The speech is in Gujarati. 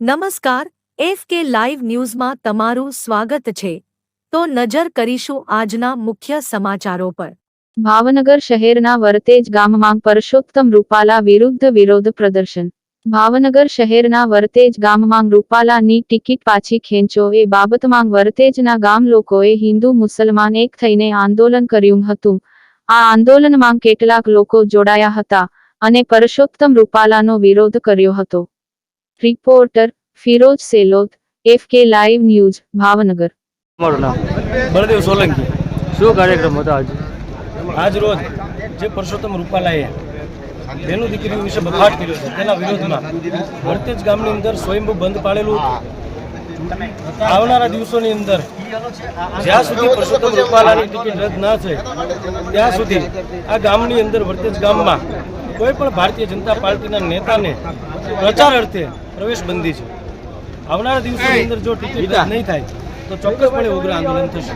નમસ્કાર, એફ કે લાઈવ ન્યૂઝમાં તમારું સ્વાગત છે. તો નજર કરીશું આજના મુખ્ય સમાચારો પર. ભાવનગર શહેરના વરતેજ ગામમાં પરસોત્તમ રૂપાલા વિરુદ્ધ વિરોધ પ્રદર્શન. ભાવનગર શહેરના વરતેજ ગામમાં રૂપાલાની ટિકિટ પાછી ખેંચો એ બાબતમાં વરતેજના ગામ લોકોએ હિન્દુ મુસલમાન એક થઈને આંદોલન કર્યું હતું. આ આંદોલનમાં કેટલાક લોકો જોડાયા હતા અને પરસોત્તમ રૂપાલાનો વિરોધ કર્યો હતો. Reporter Firoj Selot F K live news Bhavnagar. મારું નામ. બળદેવ સોલંકી. શું કાર્યક્રમ હતો આજે? આજ રોજ જે પરસોત્તમ રૂપાલાએ બેનું દીકરીઓ વિશે બફાટ કર્યો છે તેના વિરોધમાં વર્તેજ ગામની અંદર સ્વયંભૂ બંધ પાડેલું હતું. આવનારા દિવસોની અંદર જ્યાં સુધી પરસોત્તમ રૂપાલાની ટિકિટ રદ ના થાય ત્યાં સુધી આ ગામની અંદર વર્તેજ ગામમાં કોઈ પણ ભારતીય જનતા પાર્ટીના નેતાને પ્રચાર અર્થે પ્રવેશ બંધી છે. આવનારા દિવસોની અંદર જો ટિકિટ નહીં થાય તો ચોક્કસપણે ઉગ્ર આંદોલન થશે.